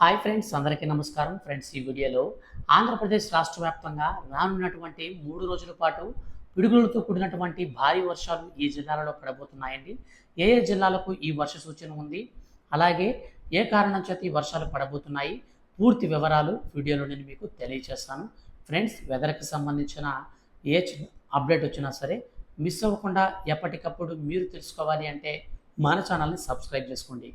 Hi friends అందరికీ నమస్కారం. Friends ఈ వీడియోలో ఆంధ్రప్రదేశ్ రాష్ట్ర వ్యాప్తంగా రానున్నటువంటి మూడు రోజుల పాటు పిడుగులతో కూడినటువంటి భారీ వర్షాలు ఈ జిల్లాలలో పడబోతున్నాయండి. ఏ ఏ జిల్లాలకు ఈ వర్ష సూచన ఉంది? అలాగే ఏ కారణం చేత ఈ వర్షాలు పడబోతున్నాయి? పూర్తి వివరాలు వీడియోలో నేను మీకు తెలియజేస్తాను. ఫ్రెండ్స్ వెదర్కి సంబంధించిన ఏ అప్డేట్ వచ్చినా సరే మిస్ అవ్వకుండా ఎప్పటికప్పుడు మీరు తెలుసుకోవాలి అంటే మన ఛానల్ని సబ్స్క్రైబ్ చేసుకోండి.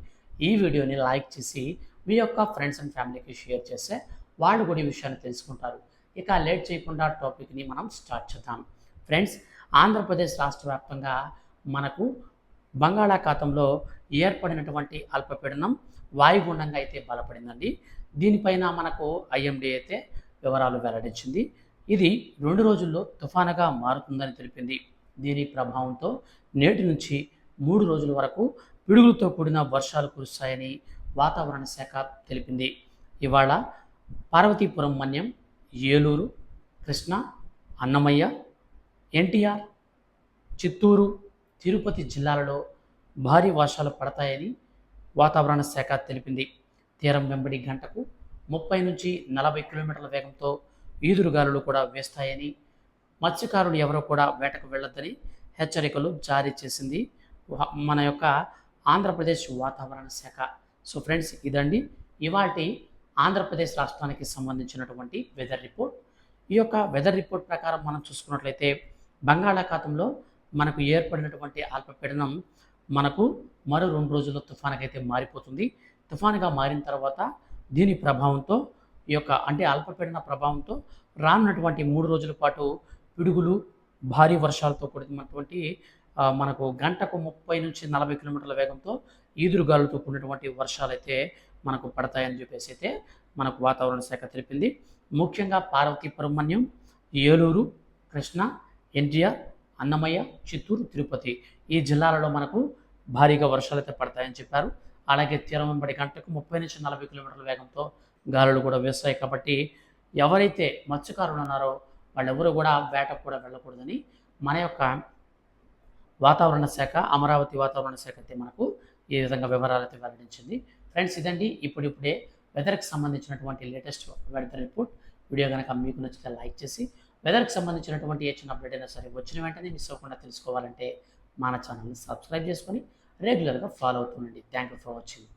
ఈ వీడియోని లైక్ చేసి మీ యొక్క ఫ్రెండ్స్ అండ్ ఫ్యామిలీకి షేర్ చేస్తే వాళ్ళు కూడా ఈ విషయాన్ని తెలుసుకుంటారు. ఇక లేట్ చేయకుండా టాపిక్ని మనం స్టార్ట్ చేద్దాం. ఫ్రెండ్స్ ఆంధ్రప్రదేశ్ రాష్ట్ర వ్యాప్తంగా మనకు బంగాళాఖాతంలో ఏర్పడినటువంటి అల్పపీడనం వాయుగుండంగా అయితే బలపడిందండి. దీనిపైన మనకు ఐఎండీ అయితే వివరాలు వెల్లడించింది. ఇది రెండు రోజుల్లో తుఫానుగా మారుతుందని తెలిపింది. దీని ప్రభావంతో నేటి నుంచి మూడు రోజుల వరకు పిడుగులతో కూడిన వర్షాలు కురుస్తాయని వాతావరణ శాఖ తెలిపింది. ఇవాళ పార్వతీపురం మన్యం ఏలూరు కృష్ణ అన్నమయ్య ఎన్టీఆర్ చిత్తూరు తిరుపతి జిల్లాలలో భారీ వర్షాలు పడతాయని వాతావరణ శాఖ తెలిపింది. తీరం వెంబడి గంటకు ముప్పై నుంచి నలభై కిలోమీటర్ల వేగంతో ఈదురుగాలులు కూడా వేస్తాయని మత్స్యకారులు ఎవరో కూడా వేటకు వెళ్ళొద్దని హెచ్చరికలు జారీ చేసింది మన యొక్క ఆంధ్రప్రదేశ్ వాతావరణ శాఖ. సో ఫ్రెండ్స్ ఇదండి. ఇవాటి ఆంధ్రప్రదేశ్ రాష్ట్రానికి సంబంధించినటువంటి వెదర్ రిపోర్ట్ ఈ యొక్క వెదర్ రిపోర్ట్ ప్రకారం మనం చూసుకున్నట్లయితే బంగాళాఖాతంలో మనకు ఏర్పడినటువంటి అల్పపీడనం మనకు మరో రెండు రోజుల్లో తుఫానుగా అయితే మారిపోతుంది. తుఫానుగా మారిన తర్వాత దీని ప్రభావంతో ఈ యొక్క అంటే అల్పపీడన ప్రభావంతో రానున్నటువంటి మూడు రోజుల పాటు పిడుగులు భారీ వర్షాలతో కూడినటువంటి మనకు గంటకు ముప్పై నుంచి నలభై కిలోమీటర్ల వేగంతో ఈదురుగాలులతో కూడినటువంటి వర్షాలు అయితే మనకు పడతాయని చెప్పేసి అయితే మనకు వాతావరణ శాఖ తెలిపింది. ముఖ్యంగా పార్వతి పరమణ్యం ఏలూరు కృష్ణ ఎన్టీఆర్ అన్నమయ్య చిత్తూరు తిరుపతి ఈ జిల్లాలలో మనకు భారీగా వర్షాలు అయితే పడతాయని చెప్పారు. అలాగే తీరం వెంబడి గంటకు ముప్పై నుంచి నలభై కిలోమీటర్ల వేగంతో గాలులు కూడా వేస్తాయి కాబట్టి ఎవరైతే మత్స్యకారులు ఉన్నారో వాళ్ళెవరూ కూడా వేటకు కూడా వెళ్ళకూడదని మన యొక్క వాతావరణ శాఖ అమరావతి వాతావరణ శాఖ అయితే మనకు ఈ విధంగా వివరాలతో వెల్లడించింది. ఫ్రెండ్స్ ఇదండి. ఇప్పుడిప్పుడే వెదర్కి సంబంధించినటువంటి లేటెస్ట్ వెదర్ రిపోర్ట్. వీడియో కనుక మీకు నచ్చితే లైక్ చేసి వెదర్కి సంబంధించినటువంటి ఏ చిన్న అప్డేట్ అయినా సరే వచ్చిన వెంటనే మిస్ అవ్వకుండా తెలుసుకోవాలంటే మన ఛానల్ని సబ్స్క్రైబ్ చేసుకొని రెగ్యులర్గా ఫాలో అవుతుండండి థ్యాంక్ యూ ఫర్ వాచింగ్.